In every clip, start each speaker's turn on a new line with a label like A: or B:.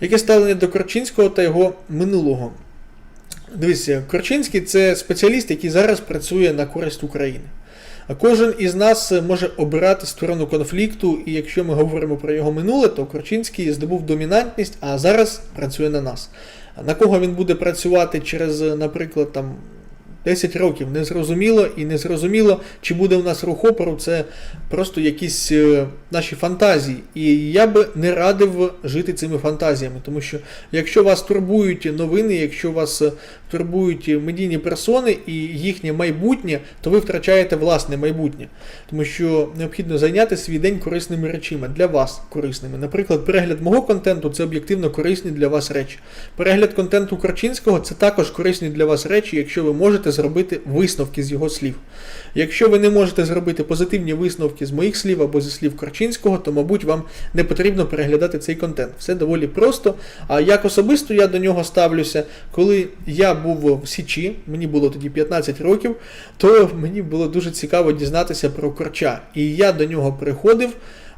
A: Яке ставлення до Корчинського та його минулого? Дивіться, Корчинський це спеціаліст, який зараз працює на користь України. А кожен із нас може обирати сторону конфлікту, і якщо ми говоримо про його минуле, то Корчинський здобув домінантність, а зараз працює на нас. На кого він буде працювати через, наприклад, там 10 років незрозуміло і незрозуміло, чи буде у нас рух опору, це просто якісь е, наші фантазії. І я би не радив жити цими фантазіями, тому що якщо вас турбують новини, якщо вас е, турбують медійні персони і їхнє майбутнє, то ви втрачаєте власне майбутнє. Тому що необхідно зайняти свій день корисними речами для вас корисними. Наприклад, перегляд мого контенту це об'єктивно корисні для вас речі. Перегляд контенту Корчинського це також корисні для вас речі, якщо ви можете зробити висновки з його слів. Якщо ви не можете зробити позитивні висновки з моїх слів або зі слів Корчинського, то, мабуть, вам не потрібно переглядати цей контент. Все доволі просто. А як особисто я до нього ставлюся, коли я був в Січі, мені було тоді 15 років, то мені було дуже цікаво дізнатися про Корча. І я до нього приходив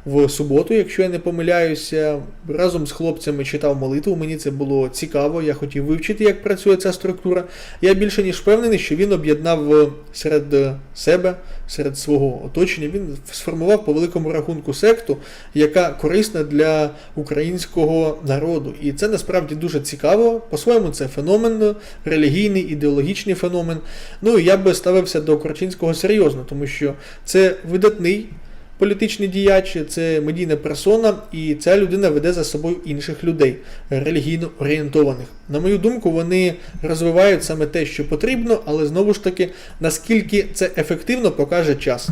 A: в суботу, якщо я не помиляюся, разом з хлопцями читав молитву. Мені це було цікаво. Я хотів вивчити, як працює ця структура. Я більше ніж впевнений, що він об'єднав е, серед е, себе, серед свого оточення. Він сформував по великому рахунку секту, яка корисна для українського народу. І це насправді дуже цікаво. По-своєму, це феномен, релігійний, ідеологічний феномен. Ну і я би ставився до Корчинського серйозно, тому що це видатний політичний діяч, це медійна персона, і ця людина веде за собою інших людей, релігійно орієнтованих. На мою думку, вони розвивають саме те, що потрібно, але знову ж таки, наскільки це ефективно, покаже час.